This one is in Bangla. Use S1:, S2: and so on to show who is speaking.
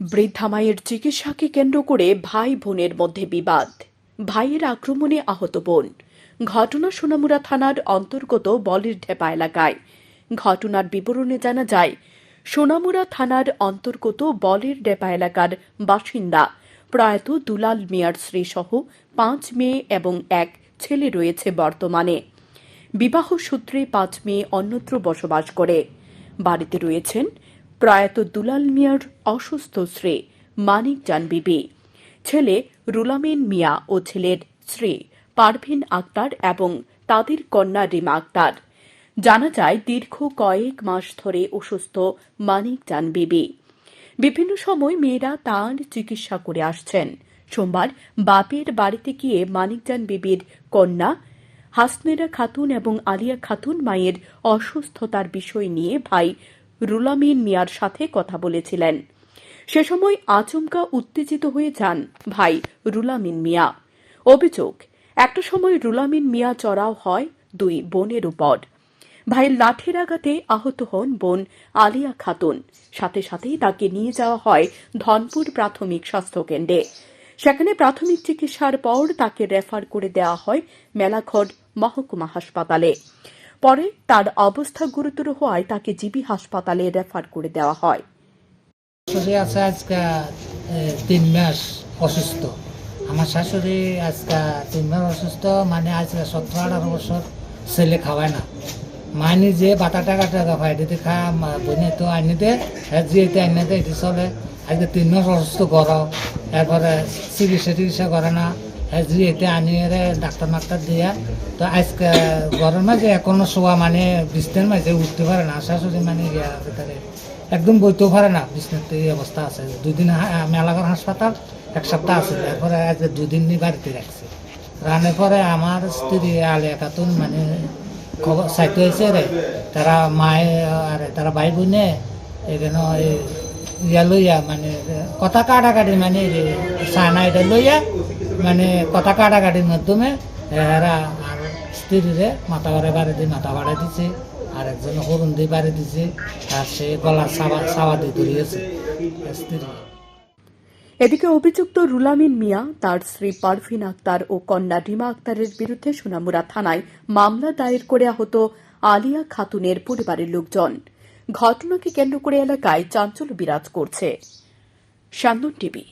S1: বৃদ্ধা মায়ের চিকিৎসাকে কেন্দ্র করে ভাই বোনের মধ্যে বিবাদ। ভাইয়ের আক্রমণে আহত বোন। ঘটনা সোনামুড়া থানার অন্তর্গত বলির ঢেপা এলাকায়। ঘটনার বিবরণে জানা যায়, সোনামুড়া থানার অন্তর্গত বলের ডেপা এলাকার বাসিন্দা প্রয়াত দুলাল মিয়ার স্ত্রী সহ পাঁচ মেয়ে এবং এক ছেলে রয়েছে বর্তমানে। বিবাহ সূত্রে পাঁচ মেয়ে অন্যত্র বসবাস করে। বাড়িতে রয়েছেন প্রয়াত দুলাল মিয়ার অসুস্থ স্ত্রী মানিক জান বিবি। ছেলে রুলামিন মিয়া ও ছেলের স্ত্রী পারভিন আক্তার এবং তাদের কন্যা রিমা আক্তার। জানা যায়, দীর্ঘ কয়েক মাস ধরে অসুস্থ মানিক জান বিবি। বিভিন্ন সময় মেয়েরা তাঁর চিকিৎসা করে আসছেন। সোমবার বাপের বাড়িতে গিয়ে মানিকজান বিবির কন্যা হাসনেরা খাতুন এবং আলিয়া খাতুন মায়ের অসুস্থতার বিষয় নিয়ে ভাই রুলামিন মিয়ার সাথে কথা বলেছিলেন। সে সময় আচমকা উত্তেজিত হয়ে যান ভাই রুলামিন মিয়া। অভিযোগ, একটা সময় রুলামিন মিয়া চড়াও হয় দুই বোনের উপর। ভাইয়ের লাঠির আঘাতে আহত হন বোন আলিয়া খাতুন। সাথে সাথেই তাকে নিয়ে যাওয়া হয় ধনপুর প্রাথমিক স্বাস্থ্যকেন্দ্রে। সেখানে প্রাথমিক চিকিৎসার পর তাকে রেফার করে দেওয়া হয় মেলাঘর মহকুমা হাসপাতালে। পরে তার অবস্থা গুরুতর হওয়ায় তাকে জিবি হাসপাতালে রেফার করে দেওয়া হয়।
S2: শাশুড়ি আছে আজকে তিন মাস অসুস্থ। আমার শাশুড়ি আজকে তিন মাস অসুস্থ মানে আজকে সতেরো আঠারো বছর ছেলে খাওয়ায় না। মা নিজে বাটা টাকা টাকা পাই দিতে খা বনে তো আনি দে জিয়েতে আনি দে এটি চলে। আজকে তিন মাস অসুস্থ গর এরপরে চিকিৎসা টিকিৎসা করে না। জিয়েতে আনি ডাক্তার মাক্তার দিয়া। তো আজকে ঘরের মাঝে এখনও শোয়া মানে বিছনার মাঝে উঠতে পারে না শাশুড়ি মানে ইয়া একদম বইতেও পারে না বিছনাতে এই অবস্থা আছে। দুদিন মেলাঘর হাসপাতাল, এক সপ্তাহ আছে। তারপরে আজ দুদিন বাড়িতে রাখছে। রানের পরে আমার স্ত্রী আলিয়া খাতুন মানে খবর চাইতে হয়েছে রে। তারা মায়ে আর তারা ভাই বোনে এখানে ইয়া লইয়া মানে কথা কাটাকাটি মানে সানা এটা লইয়া মানে কথা কাটাকাটির মাধ্যমে এরা আর স্ত্রীরে মাথা বাড়ে বাড়ি দিয়ে মাথা বাড়াই দিছে আর একজন হরুন দিয়ে বাড়ি দিছে, আর সে গলার সাবা সাবা দিয়ে ধরিয়েছে স্ত্রী
S1: এদিকে অভিযুক্ত রুলামিন মিয়া, তার স্ত্রী পারভিন আক্তার ও কন্যা রিমা আক্তারের বিরুদ্ধে সোনামুড়া থানায় মামলা দায়ের করে আহত আলিয়া খাতুনের পরিবারের লোকজন। ঘটনাকে কেন্দ্র করে এলাকায় চাঞ্চল্য বিরাজ করছে। টিভি।